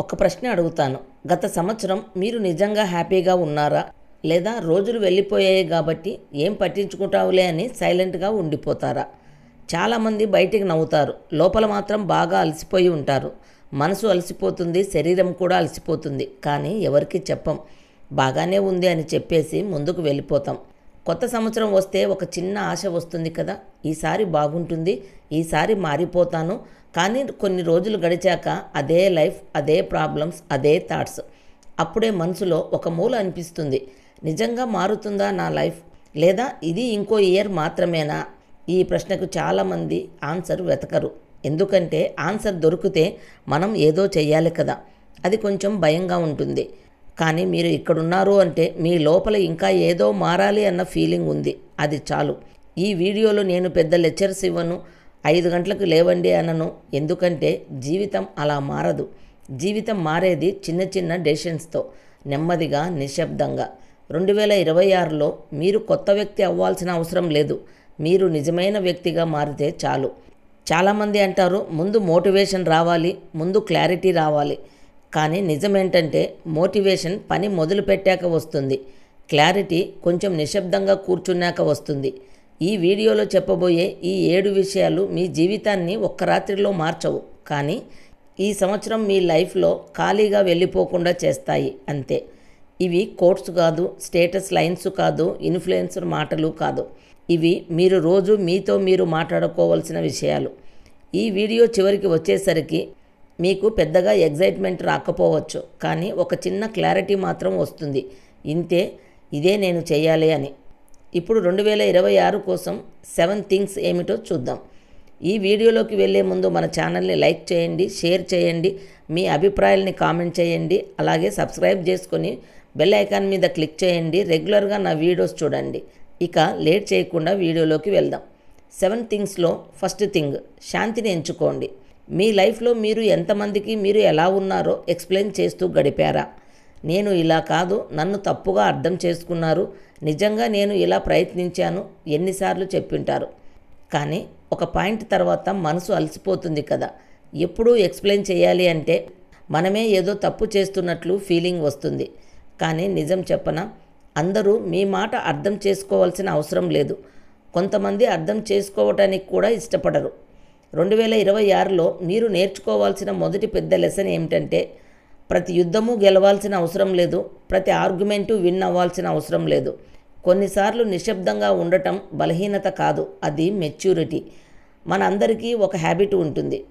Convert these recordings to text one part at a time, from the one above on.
ఒక ప్రశ్న అడుగుతాను. గత సంవత్సరం మీరు నిజంగా హ్యాపీగా ఉన్నారా? లేదా రోజులు వెళ్ళిపోయాయి కాబట్టి ఏం పట్టించుకుంటావులే అని సైలెంట్గా ఉండిపోతారా? చాలామంది బయటికి నవ్వుతారు. లోపల మాత్రం బాగా అలసిపోయి ఉంటారు. మనసు అలసిపోతుంది శరీరం కూడా అలసిపోతుంది. కానీ ఎవరికి చెప్పం. బాగానే ఉంది అని చెప్పేసి ముందుకు వెళ్ళిపోతాం. కొత్త సంవత్సరం వస్తే ఒక చిన్న ఆశ వస్తుంది కదా? ఈసారి బాగుంటుంది ఈసారి మారిపోతాను కానీ కొన్ని రోజులు గడిచాక అదే లైఫ్ అదే ప్రాబ్లమ్స్ అదే థాట్స్. అప్పుడే మనసులో ఒక మూల అనిపిస్తుంది. నిజంగా మారుతుందా నా లైఫ్? లేదా ఇది ఇంకో ఇయర్ మాత్రమేనా? ఈ ప్రశ్నకు చాలామంది ఆన్సర్ వెతకరు. ఎందుకంటే ఆన్సర్ దొరికితే మనం ఏదో చెయ్యాలి కదా. అది కొంచెం భయంగా ఉంటుంది. కానీ మీరు ఇక్కడున్నారు అంటే మీ లోపల ఇంకా ఏదో మారాలి అన్న ఫీలింగ్ ఉంది. అది చాలు. ఈ వీడియోలో నేను పెద్ద లెక్చర్స్ ఇవ్వను. ఐదు గంటలకు లేవండి అనను. ఎందుకంటే జీవితం అలా మారదు. జీవితం మారేది చిన్న చిన్న డెసిషన్స్తో నెమ్మదిగా నిశ్శబ్దంగా. రెండు వేల ఇరవై ఆరులో మీరు కొత్త వ్యక్తి అవ్వాల్సిన అవసరం లేదు. మీరు నిజమైన వ్యక్తిగా మారితే చాలు. చాలామంది అంటారు ముందు మోటివేషన్ రావాలి ముందు క్లారిటీ రావాలి. కానీ నిజమేంటంటే మోటివేషన్ పని మొదలు పెట్టాక వస్తుంది. క్లారిటీ కొంచెం నిశ్శబ్దంగా కూర్చున్నాక వస్తుంది. ఈ వీడియోలో చెప్పబోయే ఈ ఏడు విషయాలు మీ జీవితాన్ని ఒక్క రాత్రిలో మార్చవు. కానీ ఈ సంవత్సరం మీ లైఫ్లో ఖాళీగా వెళ్ళిపోకుండా చేస్తాయి అంతే. ఇవి కోట్స్ కాదు స్టేటస్ లైన్స్ కాదు ఇన్ఫ్లుయెన్సర్ మాటలు కాదు. ఇవి మీరు రోజు మీతో మీరు మాట్లాడుకోవాల్సిన విషయాలు. ఈ వీడియో చివరికి వచ్చేసరికి మీకు పెద్దగా ఎగ్జైట్మెంట్ రాకపోవచ్చు. కానీ ఒక చిన్న క్లారిటీ మాత్రం వస్తుంది. ఇంతే ఇదే నేను చేయాలి అని. ఇప్పుడు రెండు వేల ఇరవై ఆరు కోసం సెవెన్ థింగ్స్ ఏమిటో చూద్దాం. ఈ వీడియోలోకి వెళ్ళే ముందు మన ఛానల్ని లైక్ చేయండి షేర్ చేయండి మీ అభిప్రాయాల్ని కామెంట్ చేయండి అలాగే సబ్స్క్రైబ్ చేసుకొని బెల్ ఐకాన్ మీద క్లిక్ చేయండి రెగ్యులర్గా నా వీడియోస్ చూడండి. ఇక లేట్ చేయకుండా వీడియోలోకి వెళ్దాం. సెవెన్ థింగ్స్లో ఫస్ట్ థింగ్ శాంతిని ఎంచుకోండి. మీ లైఫ్లో మీరు ఎంతమందికి మీరు ఎలా ఉన్నారో ఎక్స్ప్లెయిన్ చేస్తూ గడిపారా? నేను ఇలా కాదు నన్ను తప్పుగా అర్థం చేసుకున్నారు. నిజంగా నేను ఇలా ప్రయత్నించాను ఎన్నిసార్లు చెప్పింటారు. కానీ ఒక పాయింట్ తర్వాత మనసు అలసిపోతుంది కదా. ఎప్పుడూ ఎక్స్ప్లెయిన్ చేయాలి అంటే మనమే ఏదో తప్పు చేస్తున్నట్లు ఫీలింగ్ వస్తుంది. కానీ నిజం చెప్పన? అందరూ మీ మాట అర్థం చేసుకోవాల్సిన అవసరం లేదు. కొంతమంది అర్థం చేసుకోవటానికి కూడా ఇష్టపడరు. రెండు వేల ఇరవై ఆరులో మీరు నేర్చుకోవాల్సిన మొదటి పెద్ద లెసన్ ఏమిటంటే ప్రతి యుద్ధము గెలవాల్సిన అవసరం లేదు ప్రతి ఆర్గ్యుమెంటు విన్ అవ్వాల్సిన అవసరం లేదు. కొన్నిసార్లు నిశ్శబ్దంగా ఉండటం బలహీనత కాదు అది మెచ్యూరిటీ. మన అందరికీ ఒక హ్యాబిట్ ఉంటుంది.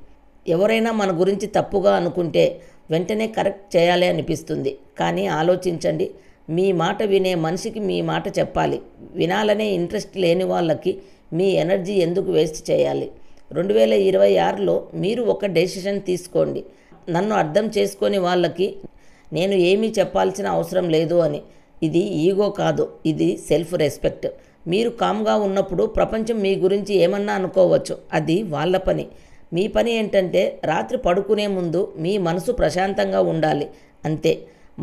ఎవరైనా మన గురించి తప్పుగా అనుకుంటే వెంటనే కరెక్ట్ చేయాలి అనిపిస్తుంది. కానీ ఆలోచించండి మీ మాట వినే మనిషికి మీ మాట చెప్పాలి. వినాలనే ఇంట్రెస్ట్ లేని వాళ్ళకి మీ ఎనర్జీ ఎందుకు వేస్ట్ చేయాలి? రెండు వేల ఇరవై ఆరులో మీరు ఒక డెసిషన్ తీసుకోండి. నన్ను అర్థం చేసుకొని వాళ్ళకి నేను ఏమీ చెప్పాల్సిన అవసరం లేదు అని. ఇది ఈగో కాదు ఇది సెల్ఫ్ రెస్పెక్ట్. మీరు కామ్గా ఉన్నప్పుడు ప్రపంచం మీ గురించి ఏమన్నా అనుకోవచ్చు అది వాళ్ళ పని. మీ పని ఏంటంటే రాత్రి పడుకునే ముందు మీ మనసు ప్రశాంతంగా ఉండాలి అంతే.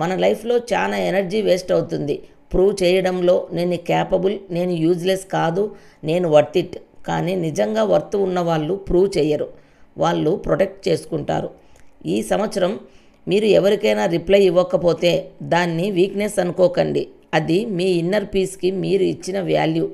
మన లైఫ్లో చాలా ఎనర్జీ వేస్ట్ అవుతుంది. ప్రూవ్ చేయడంలో నేను క్యాపబుల్ నేను యూజ్లెస్ కాదు నేను వర్త్ ఇట్ కానీ నిజంగా వర్త్ ఉన్న వాళ్ళు ప్రూవ్ చేయరు. వాళ్ళు ప్రొటెక్ట్ చేసుకుంటారు. ఈ సంవత్సరం మీరు ఎవరికైనా రిప్లై ఇవ్వకపోతే దాన్ని వీక్నెస్ అనుకోకండి. అది మీ ఇన్నర్ పీస్కి మీరు ఇచ్చిన వాల్యూ.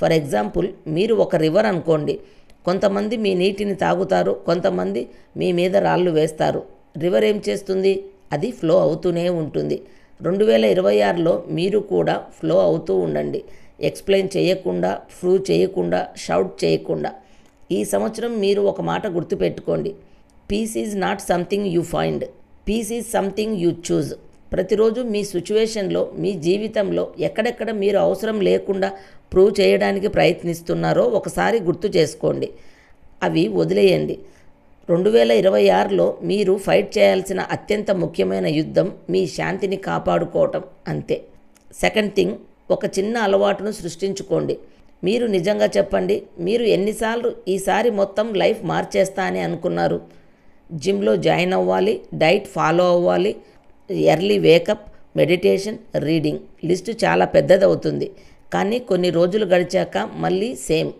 ఫర్ ఎగ్జాంపుల్ మీరు ఒక రివర్ అనుకోండి. కొంతమంది మీ నీటిని తాగుతారు కొంతమంది మీ మీద రాళ్ళు వేస్తారు. రివర్ ఏం చేస్తుంది? అది ఫ్లో అవుతూనే ఉంటుంది. రెండు వేల ఇరవై ఆరులో మీరు కూడా ఫ్లో అవుతూ ఉండండి. ఎక్స్ప్లెయిన్ చేయకుండా ప్రూవ్ చేయకుండా షౌట్ చేయకుండా. ఈ సంవత్సరం మీరు ఒక మాట గుర్తుపెట్టుకోండి. Peace is not something you find peace is something you choose ప్రతిరోజు మీ సిచ్యువేషన్లో మీ జీవితంలో ఎక్కడెక్కడ మీరు అవసరం లేకుండా ప్రూవ్ చేయడానికి ప్రయత్నిస్తున్నారో ఒకసారి గుర్తు చేసుకోండి. అవి వదిలేయండి. రెండు వేల ఇరవై ఆరులో మీరు ఫైట్ చేయాల్సిన అత్యంత ముఖ్యమైన యుద్ధం మీ శాంతిని కాపాడుకోవటం. అంతే. సెకండ్ థింగ్ ఒక చిన్న అలవాటును సృష్టించుకోండి. మీరు నిజంగా చెప్పండి మీరు ఎన్నిసార్లు ఈసారి మొత్తం లైఫ్ మార్చేస్తా అని అనుకున్నారు? జిమ్లో జాయిన్ అవ్వాలి డైట్ ఫాలో అవ్వాలి early wake up meditation reading. List చాలా పెద్దది అవుతుంది కానీ కొన్ని రోజులు గడిచాక మళ్ళీ సేమ్.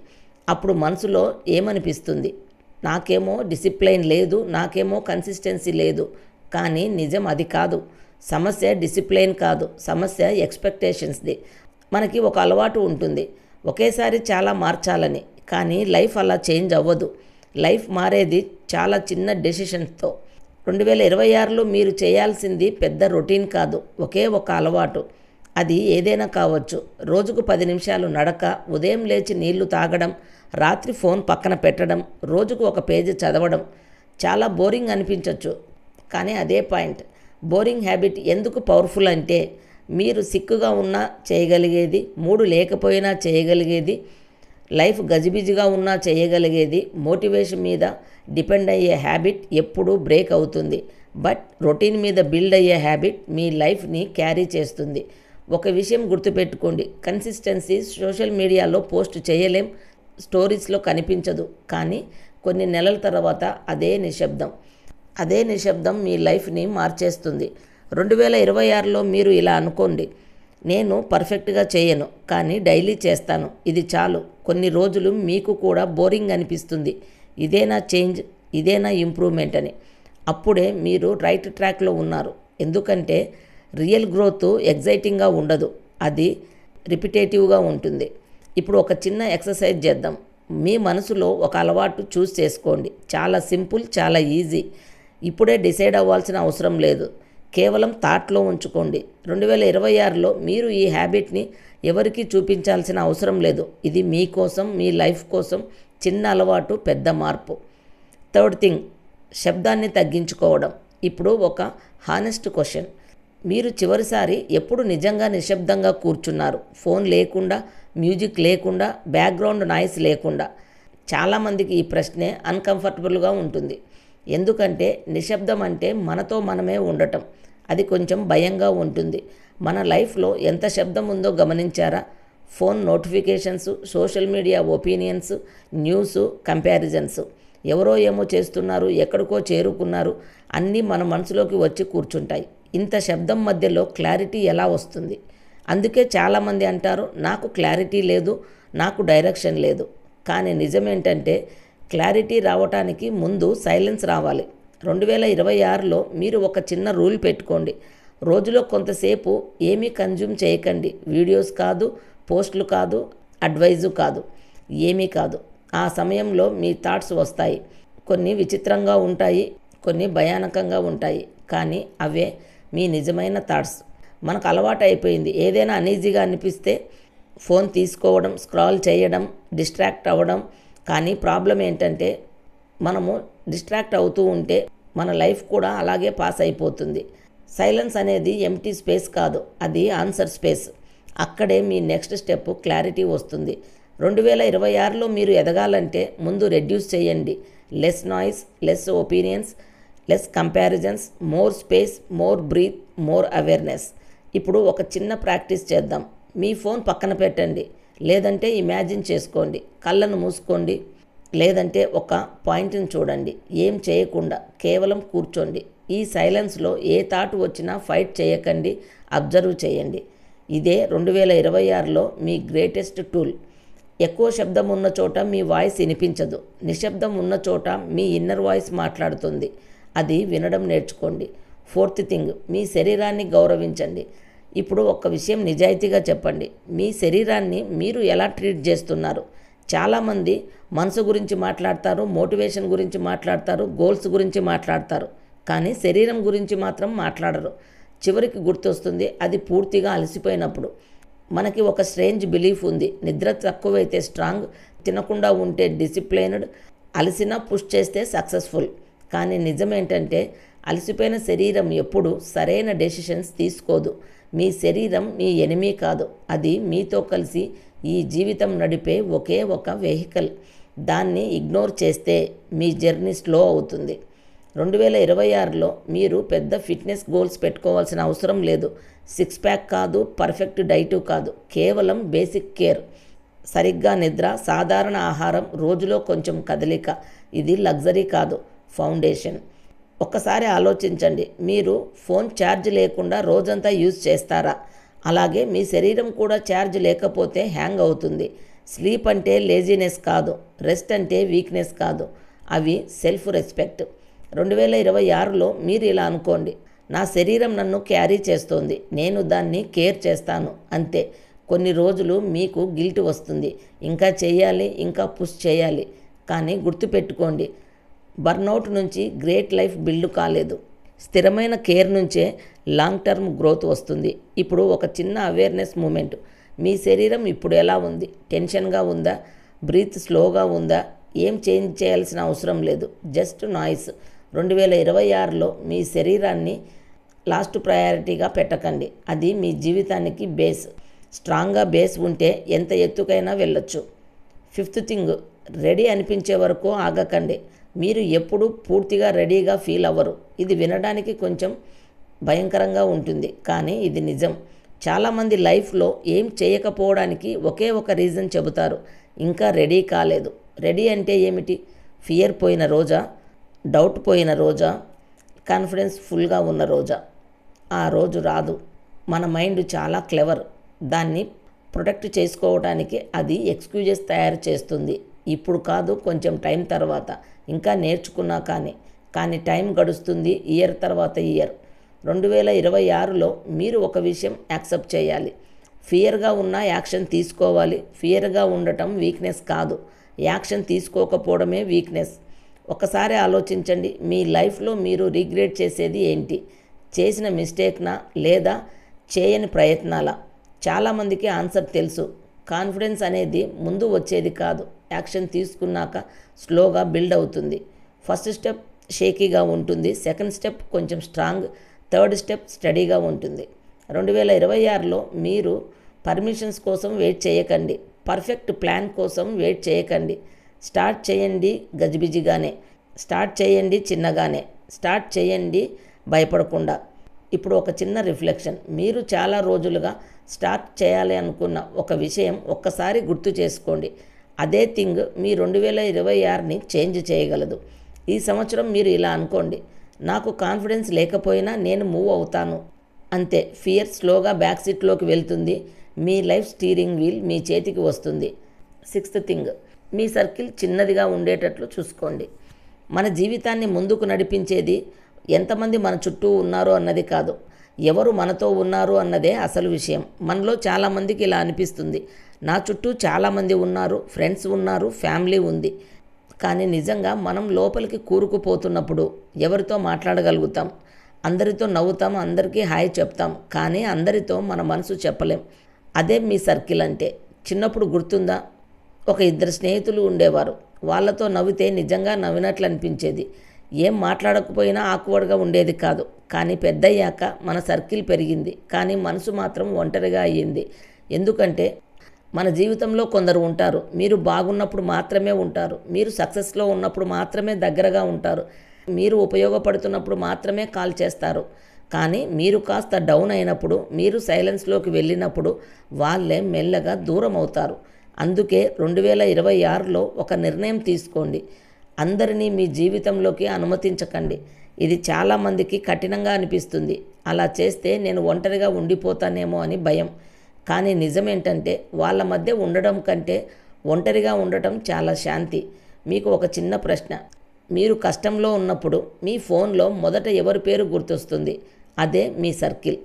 అప్పుడు మనసులో ఏమనిపిస్తుంది? నాకేమో డిసిప్లైన్ లేదు నాకేమో కన్సిస్టెన్సీ లేదు. కానీ నిజం అది కాదు. సమస్య డిసిప్లైన్ కాదు సమస్య ఎక్స్పెక్టేషన్స్ది. మనకి ఒక అలవాటు ఉంటుంది. ఒకేసారి చాలా మార్చాలని. కానీ లైఫ్ అలా చేంజ్ అవ్వదు. లైఫ్ మారేది చాలా చిన్న డెసిషన్స్తో. రెండు వేల ఇరవై ఆరులో మీరు చేయాల్సింది పెద్ద రొటీన్ కాదు ఒకే ఒక అలవాటు. అది ఏదైనా కావచ్చు. రోజుకు పది నిమిషాలు నడక ఉదయం లేచి నీళ్ళు తాగడం రాత్రి ఫోన్ పక్కన పెట్టడం రోజుకు ఒక పేజీ చదవడం. చాలా బోరింగ్ అనిపించవచ్చు కానీ అదే పాయింట్. బోరింగ్ హ్యాబిట్ ఎందుకు పవర్ఫుల్ అంటే మీరు సిక్కుగా ఉన్నా చేయగలిగేది మూడు లేకపోయినా చేయగలిగేది లైఫ్ గజిబిజిగా ఉన్నా చేయగలిగేది మోటివేషన్ మీద డిపెండ్ అయ్యే హ్యాబిట్ ఎప్పుడూ బ్రేక్ అవుతుంది. బట్ రొటీన్ మీద బిల్డ్ అయ్యే హ్యాబిట్ మీ లైఫ్ని క్యారీ చేస్తుంది. ఒక విషయం గుర్తుపెట్టుకోండి. కన్సిస్టెన్సీ సోషల్ మీడియాలో పోస్ట్ చేయలేం స్టోరీస్లో కనిపించదు. కానీ కొన్ని నెలల తర్వాత అదే నిశ్శబ్దం. అదే నిశ్శబ్దం మీ లైఫ్ని మార్చేస్తుంది. రెండు వేల ఇరవై ఆరులో మీరు ఇలా అనుకోండి. నేను పర్ఫెక్ట్గా చేయను కానీ డైలీ చేస్తాను. ఇది చాలు. కొన్ని రోజులు మీకు కూడా బోరింగ్ అనిపిస్తుంది. ఇదేనా చేంజ్? ఇదేనా ఇంప్రూవ్మెంట్ అని. అప్పుడే మీరు రైట్ ట్రాక్లో ఉన్నారు. ఎందుకంటే రియల్ గ్రోత్ ఎగ్జైటింగ్గా ఉండదు. అది రిపిటేటివ్గా ఉంటుంది. ఇప్పుడు ఒక చిన్న ఎక్సర్సైజ్ చేద్దాం. మీ మనసులో ఒక అలవాటు చూస్ చేసుకోండి. చాలా సింపుల్ చాలా ఈజీ. ఇప్పుడే డిసైడ్ అవ్వాల్సిన అవసరం లేదు. కేవలం థాట్లో ఉంచుకోండి. రెండు వేల ఇరవై ఆరులో మీరు ఈ హ్యాబిట్ని ఎవరికీ చూపించాల్సిన అవసరం లేదు. ఇది మీకోసం మీ లైఫ్ కోసం చిన్న అలవాటు పెద్ద మార్పు. థర్డ్ థింగ్ శబ్దాన్ని తగ్గించుకోవడం. ఇప్పుడు ఒక హానెస్ట్ క్వశ్చన్. మీరు చివరిసారి ఎప్పుడు నిజంగా నిశ్శబ్దంగా కూర్చున్నారు? ఫోన్ లేకుండా మ్యూజిక్ లేకుండా బ్యాక్గ్రౌండ్ నాయిస్ లేకుండా? చాలామందికి ఈ ప్రశ్నే అన్కంఫర్టబుల్గా ఉంటుంది. ఎందుకంటే నిశ్శబ్దం అంటే మనతో మనమే ఉండటం. అది కొంచెం భయంగా ఉంటుంది. మన లైఫ్లో ఎంత శబ్దం ఉందో గమనించారా? Phone notifications social media opinions news comparisons. ఎవరో ఏమో చేస్తున్నారు ఎక్కడికో చేరుకున్నారు అన్నీ మన మనసులోకి వచ్చి కూర్చుంటాయి. ఇంత శబ్దం మధ్యలో క్లారిటీ ఎలా వస్తుంది? అందుకే చాలామంది అంటారు నాకు క్లారిటీ లేదు నాకు డైరెక్షన్ లేదు. కానీ నిజమేంటంటే క్లారిటీ రావటానికి ముందు సైలెన్స్ రావాలి. రెండు వేల ఇరవై ఆరులో మీరు ఒక చిన్న రూల్ పెట్టుకోండి. రోజులో కొంతసేపు ఏమీ కన్జ్యూమ్ చేయకండి. వీడియోస్ కాదు పోస్టులు కాదు అడ్వైజు కాదు ఏమీ కాదు. ఆ సమయంలో మీ థాట్స్ వస్తాయి. కొన్ని విచిత్రంగా ఉంటాయి కొన్ని భయానకంగా ఉంటాయి. కానీ అవే మీ నిజమైన థాట్స్. మనకు అలవాటు అయిపోయింది. ఏదైనా అనీజీగా అనిపిస్తే ఫోన్ తీసుకోవడం స్క్రాల్ చేయడం డిస్ట్రాక్ట్ అవ్వడం. కానీ ప్రాబ్లం ఏంటంటే మనము డిస్ట్రాక్ట్ అవుతూ ఉంటే మన లైఫ్ కూడా అలాగే పాస్ అయిపోతుంది. సైలెన్స్ అనేది ఎంటీ స్పేస్ కాదు అది ఆన్సర్ స్పేస్. అక్కడే మీ నెక్స్ట్ స్టెప్ క్లారిటీ వస్తుంది. రెండు వేల ఇరవై ఆరులో మీరు ఎదగాలంటే ముందు రెడ్యూస్ చేయండి. Less noise less opinions less comparisons more space more breath more awareness. ఇప్పుడు ఒక చిన్న ప్రాక్టీస్ చేద్దాం. మీ ఫోన్ పక్కన పెట్టండి. లేదంటే ఇమాజిన్ చేసుకోండి. కళ్ళను మూసుకోండి. లేదంటే ఒక పాయింట్ని చూడండి. ఏం చేయకుండా కేవలం కూర్చోండి. ఈ సైలెన్స్లో ఏ థాట్ వచ్చినా ఫైట్ చేయకండి. అబ్జర్వ్ చేయండి. ఇదే రెండు వేల ఇరవై ఆరులో మీ గ్రేటెస్ట్ టూల్. ఎక్కువ శబ్దం ఉన్న చోట మీ వాయిస్ వినిపించదు. నిశ్శబ్దం ఉన్న చోట మీ ఇన్నర్ వాయిస్ మాట్లాడుతుంది. అది వినడం నేర్చుకోండి. ఫోర్త్ థింగ్ మీ శరీరాన్ని గౌరవించండి. ఇప్పుడు ఒక విషయం నిజాయితీగా చెప్పండి. మీ శరీరాన్ని మీరు ఎలా ట్రీట్ చేస్తున్నారు? చాలామంది మనసు గురించి మాట్లాడతారు మోటివేషన్ గురించి మాట్లాడతారు గోల్స్ గురించి మాట్లాడతారు. కానీ శరీరం గురించి మాత్రం మాట్లాడరు. చివరికి గుర్తొస్తుంది అది పూర్తిగా అలసిపోయినప్పుడు. మనకి ఒక స్ట్రేంజ్ బిలీఫ్ ఉంది. నిద్ర తక్కువైతే స్ట్రాంగ్ తినకుండా ఉంటే డిసిప్లైన్డ్ అలసినా పుష్ చేస్తే సక్సెస్ఫుల్. కానీ నిజమేంటంటే అలసిపోయిన శరీరం ఎప్పుడు సరైన డెసిషన్స్ తీసుకోదు. మీ శరీరం మీ ఎనిమీ కాదు. అది మీతో కలిసి ఈ జీవితం నడిపే ఒకే ఒక వెహికల్. దాన్ని ఇగ్నోర్ చేస్తే మీ జర్నీ స్లో అవుతుంది. రెండు వేల ఇరవై ఆరులో మీరు పెద్ద ఫిట్నెస్ గోల్స్ పెట్టుకోవాల్సిన అవసరం లేదు. సిక్స్ ప్యాక్ కాదు పర్ఫెక్ట్ డైటు కాదు. కేవలం బేసిక్ కేర్. సరిగ్గా నిద్ర సాధారణ ఆహారం రోజులో కొంచెం కదలిక. ఇది లగ్జరీ కాదు ఫౌండేషన్. ఒక్కసారి ఆలోచించండి మీరు ఫోన్ ఛార్జ్ లేకుండా రోజంతా యూజ్ చేస్తారా? అలాగే మీ శరీరం కూడా ఛార్జ్ లేకపోతే హ్యాంగ్ అవుతుంది. స్లీప్ అంటే లేజినెస్ కాదు. రెస్ట్ అంటే వీక్నెస్ కాదు. అవి సెల్ఫ్ రెస్పెక్ట్. రెండు వేల ఇరవై ఆరులో మీరు ఇలా అనుకోండి. నా శరీరం నన్ను క్యారీ చేస్తోంది. నేను దాన్ని కేర్ చేస్తాను. అంతే. కొన్ని రోజులు మీకు గిల్ట్ వస్తుంది. ఇంకా చేయాలి ఇంకా పుష్ చేయాలి. కానీ గుర్తుపెట్టుకోండి. బర్నౌట్ నుంచి గ్రేట్ లైఫ్ బిల్డ్ కాలేదు. స్థిరమైన కేర్ నుంచే లాంగ్ టర్మ్ గ్రోత్ వస్తుంది. ఇప్పుడు ఒక చిన్న అవేర్నెస్ మూమెంట్. మీ శరీరం ఇప్పుడు ఎలా ఉంది? టెన్షన్గా ఉందా? బ్రీత్ స్లోగా ఉందా? ఏం చేంజ్ చేయాల్సిన అవసరం లేదు. Just noise. రెండు వేల ఇరవై ఆరులో మీ శరీరాన్ని లాస్ట్ ప్రయారిటీగా పెట్టకండి. అది మీ జీవితానికి బేస్. స్ట్రాంగ్గా బేస్ ఉంటే ఎంత ఎత్తుకైనా వెళ్ళొచ్చు. Fifth thing. రెడీ అనిపించే వరకు ఆగకండి. మీరు ఎప్పుడు పూర్తిగా రెడీగా ఫీల్ అవ్వరు. ఇది వినడానికి కొంచెం భయంకరంగా ఉంటుంది. కానీ ఇది నిజం. చాలామంది లైఫ్లో ఏం చేయకపోవడానికి ఒకే ఒక రీజన్ చెబుతారు. ఇంకా రెడీ కాలేదు. రెడీ అంటే ఏమిటి? ఫియర్ పోయిన రోజా? డౌట్ పోయిన రోజా? కాన్ఫిడెన్స్ ఫుల్గా ఉన్న రోజా? ఆ రోజు రాదు. మన మైండ్ చాలా క్లెవర్. దాన్ని ప్రొటెక్ట్ చేసుకోవడానికి అది ఎక్స్క్యూజెస్ తయారు చేస్తుంది. ఇప్పుడు కాదు కొంచెం టైం తర్వాత. ఇంకా నేర్చుకున్నా కానీ కానీ టైం గడుస్తుంది ఇయర్ తర్వాత ఇయర్. రెండు వేల ఇరవై ఆరులో మీరు ఒక విషయం యాక్సెప్ట్ చేయాలి. ఫియర్గా ఉన్న యాక్షన్ తీసుకోవాలి. ఫియర్గా ఉండటం వీక్నెస్ కాదు. యాక్షన్ తీసుకోకపోవడమే వీక్నెస్. ఒకసారి ఆలోచించండి మీ లైఫ్లో మీరు రిగ్రెట్ చేసేది ఏంటి? చేసిన మిస్టేక్నా లేదా చేయని ప్రయత్నాలా? చాలామందికి ఆన్సర్ తెలుసు. కాన్ఫిడెన్స్ అనేది ముందు వచ్చేది కాదు. యాక్షన్ తీసుకున్నాక స్లోగా బిల్డ్ అవుతుంది. ఫస్ట్ స్టెప్ షేకీగా ఉంటుంది. సెకండ్ స్టెప్ కొంచెం స్ట్రాంగ్. థర్డ్ స్టెప్ స్టడీగా ఉంటుంది. రెండు వేల ఇరవై ఆరులో మీరు పర్మిషన్స్ కోసం వెయిట్ చేయకండి. పర్ఫెక్ట్ ప్లాన్ కోసం వెయిట్ చేయకండి. స్టార్ట్ చేయండి గజిబిజిగానే. స్టార్ట్ చేయండి చిన్నగానే. స్టార్ట్ చేయండి భయపడకుండా. ఇప్పుడు ఒక చిన్న రిఫ్లెక్షన్. మీరు చాలా రోజులుగా స్టార్ట్ చేయాలి అనుకున్న ఒక విషయం ఒక్కసారి గుర్తు చేసుకోండి. అదే థింగ్ మీ రెండు వేల ఇరవై ఆరుని చేంజ్ చేయగలదు. ఈ సంవత్సరం మీరు ఇలా అనుకోండి. నాకు కాన్ఫిడెన్స్ లేకపోయినా నేను మూవ్ అవుతాను. అంతే ఫియర్ స్లోగా బ్యాక్ సీట్లోకి వెళ్తుంది. మీ లైఫ్ స్టీరింగ్ వీల్ మీ చేతికి వస్తుంది. సిక్స్త్ థింగ్ మీ సర్కిల్ చిన్నదిగా ఉండేటట్లు చూసుకోండి. మన జీవితాన్ని ముందుకు నడిపించేది ఎంతమంది మన చుట్టూ ఉన్నారో అన్నది కాదు. ఎవరు మనతో ఉన్నారు అన్నదే అసలు విషయం. మనలో చాలామందికి ఇలా అనిపిస్తుంది. నా చుట్టూ చాలామంది ఉన్నారు ఫ్రెండ్స్ ఉన్నారు ఫ్యామిలీ ఉంది. కానీ నిజంగా మనం లోపలికి కూరుకుపోతున్నప్పుడు ఎవరితో మాట్లాడగలుగుతాం? అందరితో నవ్వుతాం అందరికీ హాయ్ చెప్తాం. కానీ అందరితో మన మనసు చెప్పలేం. అదే మీ సర్కిల్ అంటే. చిన్నప్పుడు గుర్తుందా? ఒక ఇద్దరు స్నేహితులు ఉండేవారు. వాళ్ళతో నవ్వితే నిజంగా నవ్వినట్లు అనిపించేది ఏం మాట్లాడకపోయినా ఆక్వర్డ్గా ఉండేది కాదు. కానీ పెద్దయ్యాక మన సర్కిల్ పెరిగింది. కానీ మనసు మాత్రం ఒంటరిగా అయ్యింది. ఎందుకంటే మన జీవితంలో కొందరు ఉంటారు. మీరు బాగున్నప్పుడు మాత్రమే ఉంటారు. మీరు సక్సెస్లో ఉన్నప్పుడు మాత్రమే దగ్గరగా ఉంటారు. మీరు ఉపయోగపడుతున్నప్పుడు మాత్రమే కాల్ చేస్తారు. కానీ మీరు కాస్త డౌన్ అయినప్పుడు మీరు సైలెన్స్లోకి వెళ్ళినప్పుడు వాళ్ళే మెల్లగా దూరం అవుతారు. అందుకే రెండు వేల ఇరవై ఆరులో ఒక నిర్ణయం తీసుకోండి. అందరినీ మీ జీవితంలోకి అనుమతించకండి. ఇది చాలామందికి కఠినంగా అనిపిస్తుంది. అలా చేస్తే నేను ఒంటరిగా ఉండిపోతానేమో అని భయం. కానీ నిజమేంటంటే వాళ్ళ మధ్య ఉండడం కంటే ఒంటరిగా ఉండటం చాలా శాంతి. మీకు ఒక చిన్న ప్రశ్న. మీరు కష్టంలో ఉన్నప్పుడు మీ ఫోన్లో మొదట ఎవరి పేరు గుర్తొస్తుంది? అదే మీ సర్కిల్.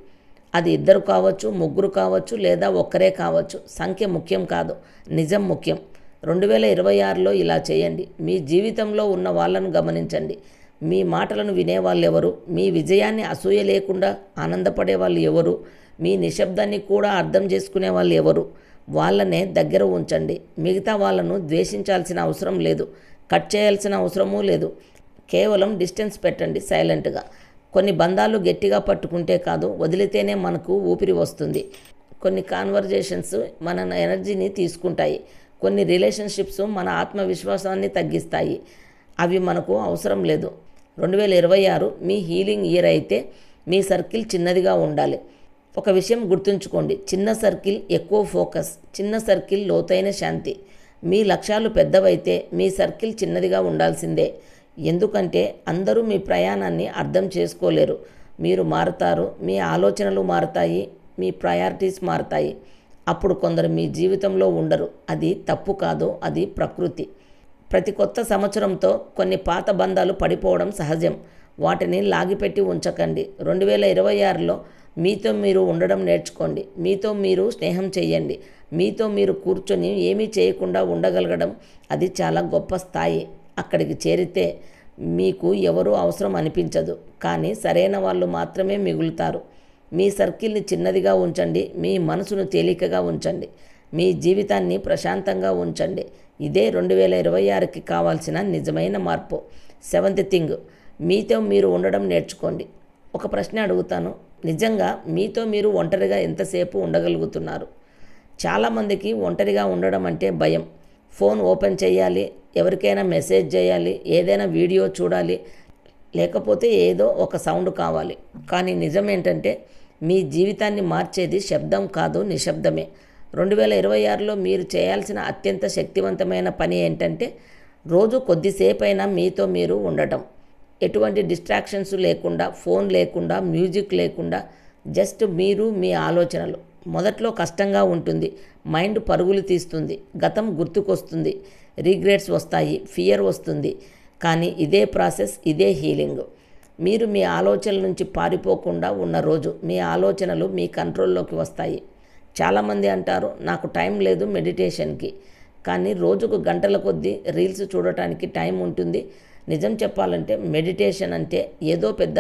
అది ఇద్దరు కావచ్చు ముగ్గురు కావచ్చు లేదా ఒక్కరే కావచ్చు. సంఖ్య ముఖ్యం కాదు. నిజం ముఖ్యం. రెండు వేల ఇరవై ఆరులో ఇలా చేయండి. మీ జీవితంలో ఉన్న వాళ్ళను గమనించండి. మీ మాటలను వినేవాళ్ళు ఎవరు మీ విజయాన్ని అసూయ లేకుండా ఆనందపడే వాళ్ళు ఎవరు? మీ నిశ్శబ్దాన్ని కూడా అర్థం చేసుకునే వాళ్ళు ఎవరు? వాళ్ళనే దగ్గర ఉంచండి. మిగతా వాళ్ళను ద్వేషించాల్సిన అవసరం లేదు. కట్ చేయాల్సిన అవసరమూ లేదు. కేవలం డిస్టెన్స్ పెట్టండి సైలెంట్గా. కొన్ని బంధాలు గట్టిగా పట్టుకుంటే కాదు వదిలితేనే మనకు ఊపిరి వస్తుంది. కొన్ని కాన్వర్జేషన్స్ మన ఎనర్జీని తీసుకుంటాయి. కొన్ని రిలేషన్షిప్స్ మన ఆత్మవిశ్వాసాన్ని తగ్గిస్తాయి. అవి మనకు అవసరం లేదు. రెండు వేల ఇరవై ఆరు మీ హీలింగ్ ఇయర్ అయితే మీ సర్కిల్ చిన్నదిగా ఉండాలి. ఒక విషయం గుర్తుంచుకోండి. చిన్న సర్కిల్ ఎక్కువ ఫోకస్ చిన్న సర్కిల్ లోతైన శాంతి. మీ లక్ష్యాలు పెద్దవైతే మీ సర్కిల్ చిన్నదిగా ఉండాల్సిందే. ఎందుకంటే అందరూ మీ ప్రయాణాన్ని అర్థం చేసుకోలేరు. మీరు మారుతారు మీ ఆలోచనలు మారుతాయి మీ ప్రయారిటీస్ మారుతాయి. అప్పుడు కొందరు మీ జీవితంలో ఉండరు. అది తప్పు కాదు అది ప్రకృతి. ప్రతి కొత్త సంవత్సరంతో కొన్ని పాత బంధాలు పడిపోవడం సహజం. వాటిని లాగిపెట్టి ఉంచకండి. రెండు వేల ఇరవై ఆరులో మీతో మీరు ఉండడం నేర్చుకోండి. మీతో మీరు స్నేహం చేయండి మీతో మీరు కూర్చొని ఏమీ చేయకుండా ఉండగలగడం అది చాలా గొప్ప స్థాయి. అక్కడికి చేరితే మీకు ఎవరూ అవసరం అనిపించదు. కానీ సరైన వాళ్ళు మాత్రమే మిగులుతారు. మీ సర్కిల్ని చిన్నదిగా ఉంచండి. మీ మనసును తేలికగా ఉంచండి. మీ జీవితాన్ని ప్రశాంతంగా ఉంచండి. ఇదే రెండు వేల ఇరవై ఆరుకి కావాల్సిన నిజమైన మార్పు. సెవెంత్ థింగ్ మీతో మీరు ఉండడం నేర్చుకోండి. ఒక ప్రశ్న అడుగుతాను. నిజంగా మీతో మీరు ఒంటరిగా ఎంతసేపు ఉండగలుగుతున్నారు? చాలామందికి ఒంటరిగా ఉండడం అంటే భయం. ఫోన్ ఓపెన్ చేయాలి ఎవరికైనా మెసేజ్ చేయాలి ఏదైనా వీడియో చూడాలి లేకపోతే ఏదో ఒక సౌండ్ కావాలి. కానీ నిజం ఏంటంటే మీ జీవితాన్ని మార్చేది శబ్దం కాదు నిశ్శబ్దమే. రెండు వేల ఇరవై ఆరులో మీరు చేయాల్సిన అత్యంత శక్తివంతమైన పని ఏంటంటే రోజు కొద్దిసేపైనా మీతో మీరు ఉండటం. ఎటువంటి డిస్ట్రాక్షన్స్ లేకుండా ఫోన్ లేకుండా మ్యూజిక్ లేకుండా జస్ట్ మీరు మీ ఆలోచనలు. మొదట్లో కష్టంగా ఉంటుంది. మైండ్ పరుగులు తీస్తుంది. గతం గుర్తుకొస్తుంది. రిగ్రెట్స్ వస్తాయి. ఫియర్ వస్తుంది. కానీ ఇదే ప్రాసెస్ ఇదే హీలింగ్. మీరు మీ ఆలోచనల నుంచి పారిపోకుండా ఉన్న రోజు మీ ఆలోచనలు మీ కంట్రోల్లోకి వస్తాయి. చాలామంది అంటారు నాకు టైం లేదు మెడిటేషన్కి. కానీ రోజుకు గంటల కొద్దీ రీల్స్ చూడటానికి టైం ఉంటుంది. నిజం చెప్పాలంటే మెడిటేషన్ అంటే ఏదో పెద్ద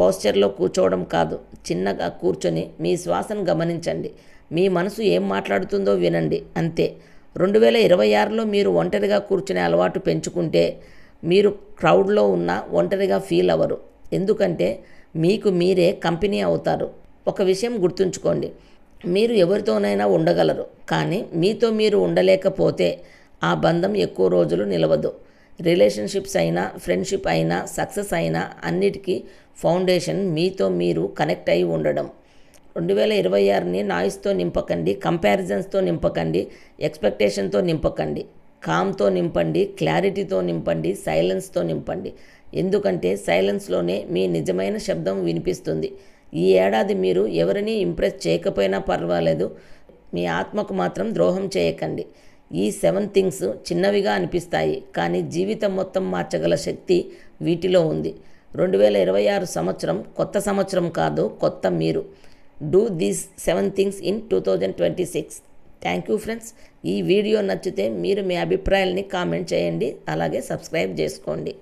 పోస్చర్లో కూర్చోవడం కాదు. చిన్నగా కూర్చొని మీ శ్వాసను గమనించండి. మీ మనసు ఏం మాట్లాడుతుందో వినండి. అంతే. రెండు వేల ఇరవై ఆరులో మీరు ఒంటరిగా కూర్చునే అలవాటు పెంచుకుంటే మీరు క్రౌడ్లో ఉన్న ఒంటరిగా ఫీల్ అవ్వరు ఎందుకంటే మీకు మీరే కంపెనీ అవుతారు. ఒక విషయం గుర్తుంచుకోండి. మీరు ఎవరితోనైనా ఉండగలరు కానీ మీతో మీరు ఉండలేకపోతే ఆ బంధం ఎక్కువ రోజులు నిలవదు. రిలేషన్షిప్స్ అయినా ఫ్రెండ్షిప్ అయినా సక్సెస్ అయినా అన్నిటికీ ఫౌండేషన్ మీతో మీరు కనెక్ట్ అయి ఉండడం. రెండు వేల ఇరవై ఆరుని నాయిస్తో నింపకండి కంపారిజన్స్తో నింపకండి ఎక్స్పెక్టేషన్తో నింపకండి కామ్తో నింపండి క్లారిటీతో నింపండి సైలెన్స్తో నింపండి. ఎందుకంటే సైలెన్స్లోనే మీ నిజమైన శబ్దం వినిపిస్తుంది. ఈ ఏడాది మీరు ఎవరిని ఇంప్రెస్ చేయకపోయినా పర్వాలేదు. మీ ఆత్మకు మాత్రం ద్రోహం చేయకండి. ఈ సెవెన్ థింగ్స్ చిన్నవిగా అనిపిస్తాయి కానీ జీవితం మొత్తం మార్చగల శక్తి వీటిలో ఉంది. రెండు వేల ఇరవై ఆరు సంవత్సరం కొత్త సంవత్సరం కాదు కొత్త మీరు. Do these seven things in two thousand twenty six. Thank you friends. ఈ వీడియో నచ్చితే మీరు మీ అభిప్రాయాల్ని కామెంట్ చేయండి అలాగే సబ్స్క్రైబ్ చేసుకోండి.